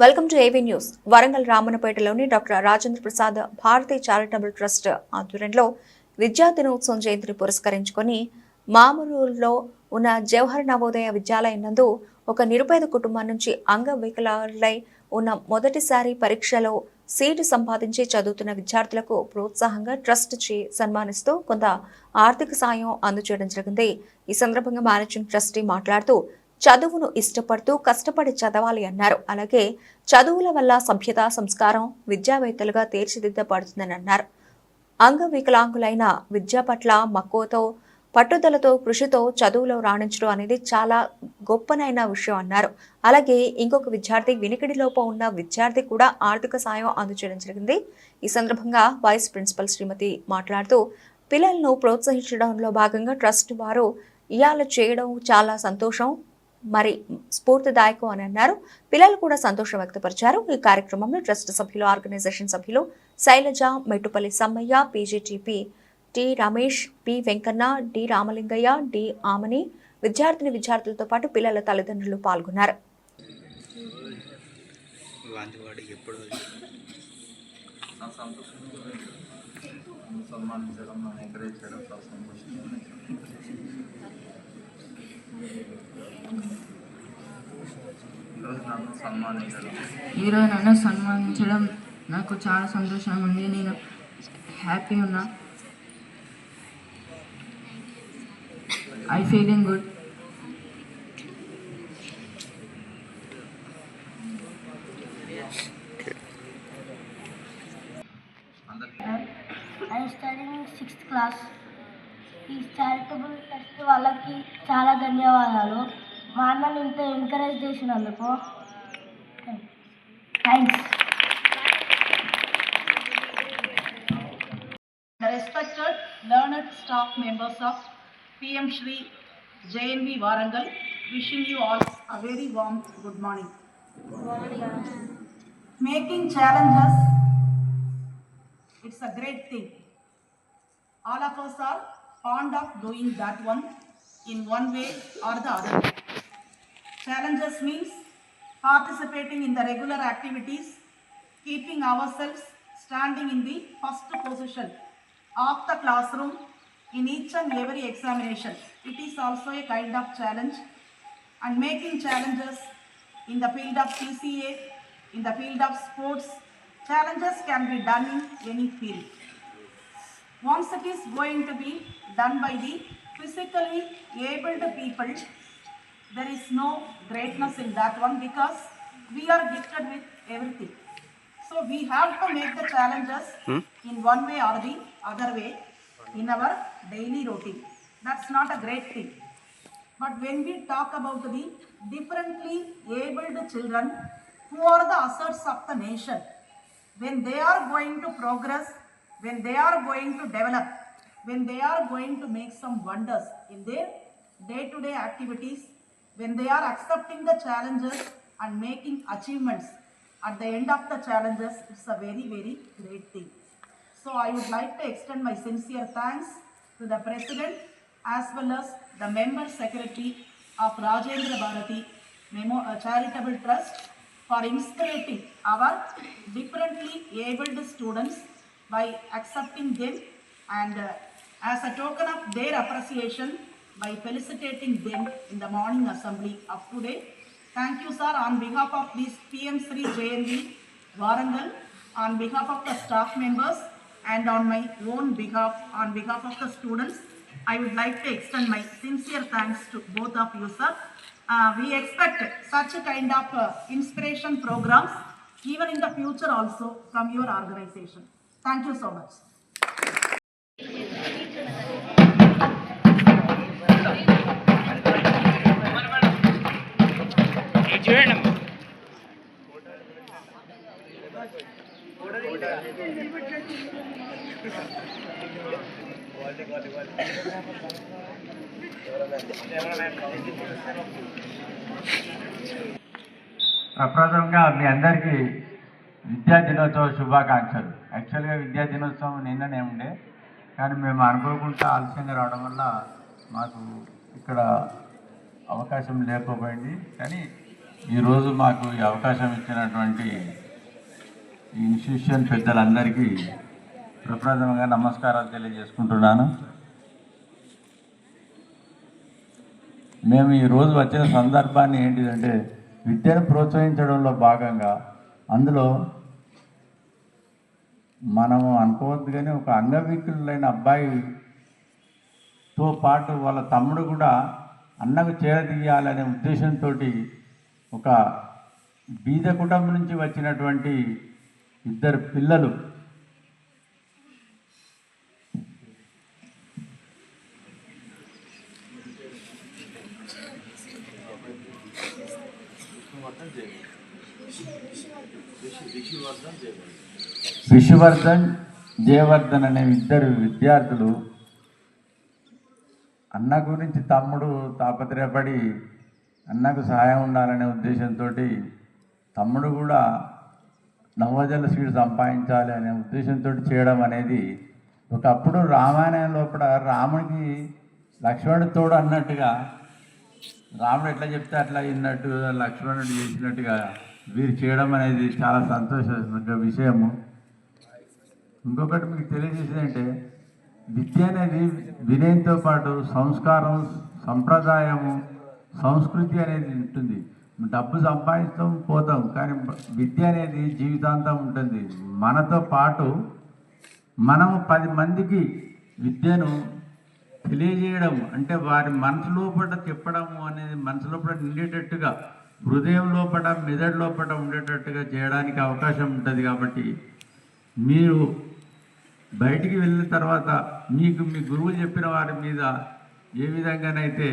Welcome to AV news. Warangal రామన్నపేటలోని doctor Rajendra Prasad Bharati charitable trust ఆధ్వర్యంలో విద్యా దినోత్సవం జయంతిని పురస్కరించుకొని మామూలులో ఉన్న జవహర్ నవోదయ విద్యాలయం నందు ఒక నిరుపేద కుటుంబం నుంచి అంగవికలాలై ఉన్న మొదటిసారి పరీక్షలో సీటు సంపాదించి చదువుతున్న విద్యార్థులకు ప్రోత్సాహంగా ట్రస్ట్ చే సన్మానిస్తూ కొంత ఆర్థిక సాయం అందజేయడం జరిగింది. ఈ సందర్భంగా మేనేజింగ్ ట్రస్టీ మాట్లాడుతూ చదువును ఇష్టపడుతూ కష్టపడి చదవాలి అన్నారు. అలాగే చదువుల వల్ల సభ్యత సంస్కారం విద్యావేత్తలుగా తీర్చిదిద్దబడుతుందని అన్నారు. అంగవికలాంగులైన విద్య పట్ల మక్కువతో పట్టుదలతో కృషితో చదువులో రాణించడం అనేది చాలా గొప్పనైన విషయం అన్నారు. అలాగే ఇంకొక విద్యార్థి వినికిడి లోపం ఉన్న విద్యార్థి కూడా ఆర్థిక సాయం అందజేయడం జరిగింది. ఈ సందర్భంగా వైస్ ప్రిన్సిపల్ శ్రీమతి మాట్లాడుతూ పిల్లలను ప్రోత్సహించడంలో భాగంగా ట్రస్ట్ వారు ఇవాళ చేయడం చాలా సంతోషం. మరి స్ఫూర్తిదాయకం అని అన్నారు. పిల్లలు కూడా సంతోషం వ్యక్తపరిచారు. ఈ కార్యక్రమంలో ట్రస్ట్ సభ్యులు ఆర్గనైజేషన్ సభ్యులు Shailaja Mettupalli Sammaiah PGTP T Ramesh P Venkanna D Ramalingaiah D Amani విద్యార్థిని విద్యార్థులతో పాటు పిల్లల తల్లిదండ్రులు పాల్గొన్నారు. సంతోషం. సన్మానించడం. నన్ను సన్మానించడం నాకు చాలా సంతోషంగా ఉంది. నేను హ్యాపీ ఉన్నా. I feeling good. అందరికీ ఐ స్టడింగ్ సిక్స్త్ క్లాస్ ఈ చారిటబుల్ ట్రస్ట్ వాళ్ళకి చాలా ధన్యవాదాలు. మా అన్నని ఇంత ఎంకరేజ్ చేసినందుకు. Thanks. The respected learned staff members of PM Shri JNV Warangal, wishing you all a very warm good morning. Good morning. Making challenges, it's a great thing. All of us are fond of doing that one in one way or the other. Challenges means participating in the regular activities, keeping ourselves standing in the first position of the classroom in each and every examination. It is also a kind of challenge and making challenges in the field of PCA, in the field of sports, challenges can be done in any field. Once it is going to be done by the physically abled people, there is no greatness in that one because we are gifted with everything. So we have to make the challenges hmm? in one way or the other way in our daily routine. That's not a great thing. But when we talk about the differently abled children who are the assets of the nation, when they are going to progress, when they are going to develop, when they are going to make some wonders in their day to day activities, when they are accepting the challenges and making achievements at the end of the challenges, it's a very, very great thing. So I would like to extend my sincere thanks to the President as well as the Member Secretary of Rajendra Bharati Memo- uh, Charitable Trust for inspiring our differently abled students by accepting them and uh, as a token of their appreciation by felicitating them in the morning assembly of today. Thank you, sir, on behalf of this PM Sri JNV Warangal, on behalf of the staff members and on my own behalf, on behalf of the students, I would like to extend my sincere thanks to both of you, sir. Uh, we expect such a kind of uh, inspiration programs even in the future also from your organization. Thank you so much. ప్రప్రథమంగా మీ అందరికీ విద్యా దినోత్సవ శుభాకాంక్షలు. యాక్చువల్గా విద్యా దినోత్సవం నిన్ననే ఉండే కానీ మేము అనుకోకుండా ఆలస్యంగా రావడం వల్ల మాకు ఇక్కడ అవకాశం లేకపోయింది. కానీ ఈరోజు మాకు ఈ అవకాశం ఇచ్చినటువంటి ఇన్స్టిట్యూషన్ పెద్దలందరికీ ప్రప్రథమంగా నమస్కారాలు తెలియజేసుకుంటున్నాను. మేము ఈరోజు వచ్చిన సందర్భాన్ని ఏంటిదంటే విద్యను ప్రోత్సహించడంలో భాగంగా అందులో మనము అనుకోవద్దు కానీ ఒక అంగవికలులైన అబ్బాయితో పాటు వాళ్ళ తమ్ముడు కూడా అన్నకు చేరదీయాలనే ఉద్దేశంతో ఒక బీద కుటుంబం నుంచి వచ్చినటువంటి ఇద్దరు పిల్లలు. విషువర్ధన్ జయవర్ధన్ అనే ఇద్దరు విద్యార్థులు అన్న గురించి తమ్ముడు తాపత్రయపడి అన్నకు సహాయం ఉండాలనే ఉద్దేశంతో తమ్ముడు కూడా నవోజల సీటు సంపాదించాలి అనే ఉద్దేశంతో చేయడం అనేది ఒకప్పుడు రామాయణం లోపల రాముడికి లక్ష్మణుడు తోడు అన్నట్టుగా రాముడు ఎట్లా చెప్తే అట్లా విన్నట్టు లక్ష్మణుడు చేసినట్టుగా వీరు చేయడం అనేది చాలా సంతోష విషయము. ఇంకొకటి మీకు తెలియజేసిందంటే విద్య అనేది వినయంతో పాటు సంస్కారం సంప్రదాయము సంస్కృతి అనేది ఉంటుంది. డబ్బు సంపాదిస్తాం పోతాం. కానీ విద్య అనేది జీవితాంతం ఉంటుంది. మనతో పాటు మనము పది మందికి విద్యను తెలియజేయడం అంటే వారి మనసు లోపల చెప్పడము అనేది మనసు లోపల నిండేటట్టుగా హృదయం లోపల మెదడు లోపల ఉండేటట్టుగా చేయడానికి అవకాశం ఉంటుంది కాబట్టి మీరు బయటికి వెళ్ళిన తర్వాత మీకు మీ గురువు చెప్పిన వారి మీద ఏ విధంగానైతే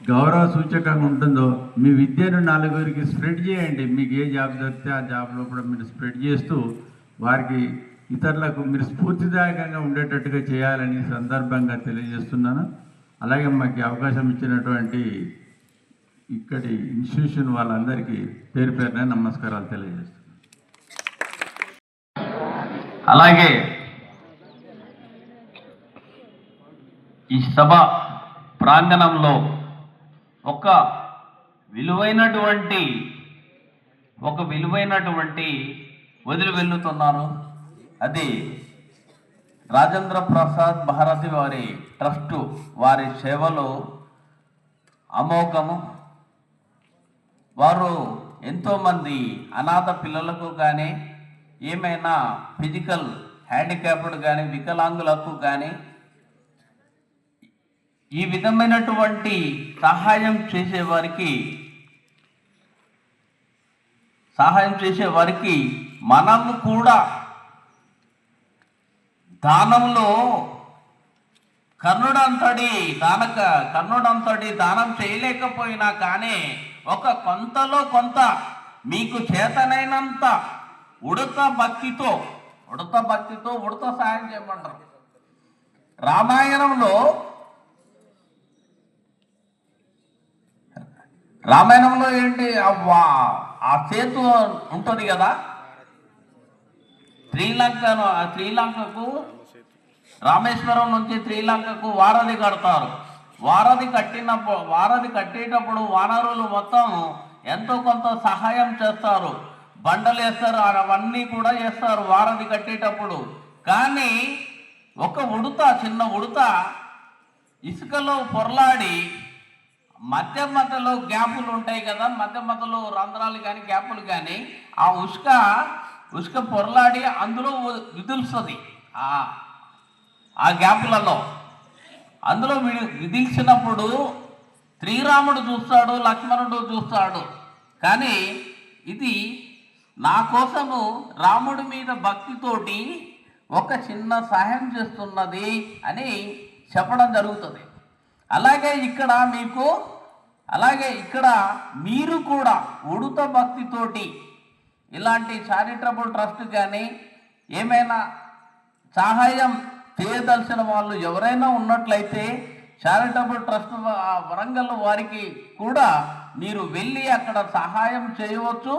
గౌరవ సూచకంగా ఉంటుందో మీ విద్యను నలుగురికి స్ప్రెడ్ చేయండి. మీకు ఏ జాబ్ దొరికితే ఆ జాబ్లో కూడా మీరు స్ప్రెడ్ చేస్తూ వారికి ఇతరులకు మీరు స్ఫూర్తిదాయకంగా ఉండేటట్టుగా చేయాలని సందర్భంగా తెలియజేస్తున్నాను. అలాగే మాకు అవకాశం ఇచ్చినటువంటి ఇక్కడి ఇన్స్టిట్యూషన్ వాళ్ళందరికీ పేరు పేరున నమస్కారాలు తెలియజేస్తున్నాను. అలాగే ఈ సభ ప్రాంగణంలో ఒక విలువైనటువంటి ఒక విలువైనటువంటి వదిలి వెళ్ళుతున్నాను అది రాజేంద్ర ప్రసాద్ భారతి వారి ట్రస్టు వారి సేవలు అమోఘము. వారు ఎంతోమంది అనాథ పిల్లలకు కానీ ఏమైనా ఫిజికల్ హ్యాండిక్యాప్డ్ కానీ వికలాంగులకు కానీ ఈ విధమైనటువంటి సహాయం చేసేవారికి సహాయం చేసేవారికి మనము కూడా దానంలో కర్ణుడంతటి దానక కర్ణుడంతటి దానం చేయలేకపోయినా కానీ ఒక కొంతలో కొంత మీకు చేతనైనంత ఉడత భక్తితో ఉడత భక్తితో ఉడత సాయం చేయమంటారు. రామాయణంలో రామాయణంలో ఏంటి? ఆ ఆ సేతు ఉంటుంది కదా? శ్రీలంకను శ్రీలంకకు రామేశ్వరం నుంచి శ్రీలంకకు వారధి కడతారు. వారధి కట్టినప్పుడు వారధి కట్టేటప్పుడు వానరులు మొత్తం ఎంతో కొంత సహాయం చేస్తారు. బండలు వేస్తారు అవన్నీ కూడా చేస్తారు వారధి కట్టేటప్పుడు. కానీ ఒక ఉడత చిన్న ఉడత ఇసుకలో పొరలాడి మధ్య మధ్యలో గ్యాపులు ఉంటాయి కదా మధ్య మధ్యలో రంధ్రాలు కానీ గ్యాపులు కానీ ఆ ఉసుక ఉసుక పొరలాడి అందులో విదులుస్తుంది ఆ గ్యాపులలో. అందులో వి- విధిల్చినప్పుడు శ్రీరాముడు చూస్తాడు లక్ష్మణుడు చూస్తాడు. కానీ ఇది నా కోసము రాముడి మీద భక్తితోటి ఒక చిన్న సహాయం చేస్తున్నది అని చెప్పడం జరుగుతుంది. అలాగే ఇక్కడ మీకు అలాగే ఇక్కడ మీరు కూడా ఉడుత భక్తితోటి ఇలాంటి చారిటబుల్ ట్రస్ట్ కానీ ఏమైనా సహాయం చేయదలసిన వాళ్ళు ఎవరైనా ఉన్నట్లయితే చారిటబుల్ ట్రస్ట్ ఆ వరంగల్ వారికి కూడా మీరు వెళ్ళి అక్కడ సహాయం చేయవచ్చు.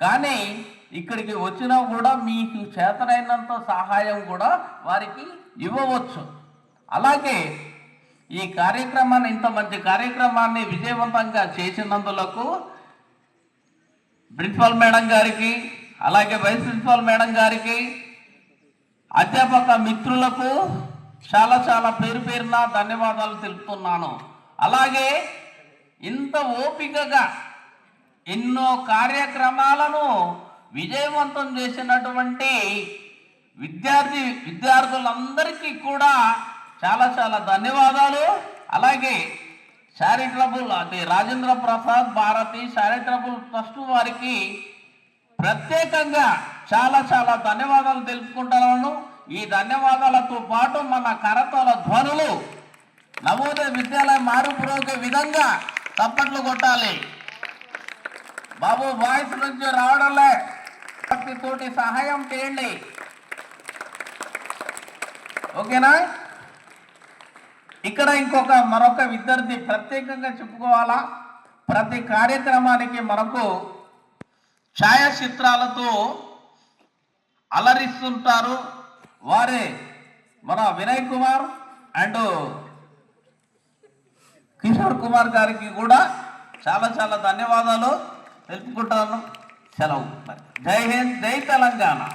కానీ ఇక్కడికి వచ్చినా కూడా మీకు చేతనైనంత సహాయం కూడా వారికి ఇవ్వవచ్చు. అలాగే ఈ కార్యక్రమాన్ని ఇంత మంచి కార్యక్రమాన్ని విజయవంతంగా చేసినందులకు ప్రిన్సిపల్ మేడం గారికి అలాగే వైస్ ప్రిన్సిపల్ మేడం గారికి అధ్యాపక మిత్రులకు చాలా చాలా పేరు పేరున ధన్యవాదాలు తెలుపుతున్నాను. అలాగే ఇంత ఓపికగా ఎన్నో కార్యక్రమాలను విజయవంతం చేసినటువంటి విద్యార్థి విద్యార్థులందరికీ కూడా చాలా చాలా ధన్యవాదాలు. అలాగే చారిటబుల్ అంటే రాజేంద్ర ప్రసాద్ భారతి చారిటబుల్ ట్రస్ట్ వారికి ప్రత్యేకంగా చాలా చాలా ధన్యవాదాలు తెలుపుకుంటున్నాను ఈ ధన్యవాదాలతో పాటు మన కరతల ధ్వనులు నవోదయ విద్యాలయం మారుపురోగే విధంగా తప్పట్లు కొట్టాలి. బాబు వాయిస్ నుంచి రావడంలే. తోటి సహాయం చేయండి. ఓకేనా? ఇక్కడ ఇంకొక మరొక విద్యార్థి ప్రత్యేకంగా చెప్పుకోవాలా? ప్రతి కార్యక్రమానికి మనకు ఛాయాచిత్రాలతో అలరిస్తుంటారు. వారే మన వినయ్ కుమార్ అండ్ కిషోర్ కుమార్ గారికి కూడా చాలా చాలా ధన్యవాదాలు. తెలుపుకుంటాను. సెలవు. జై హింద్ జై తెలంగాణ.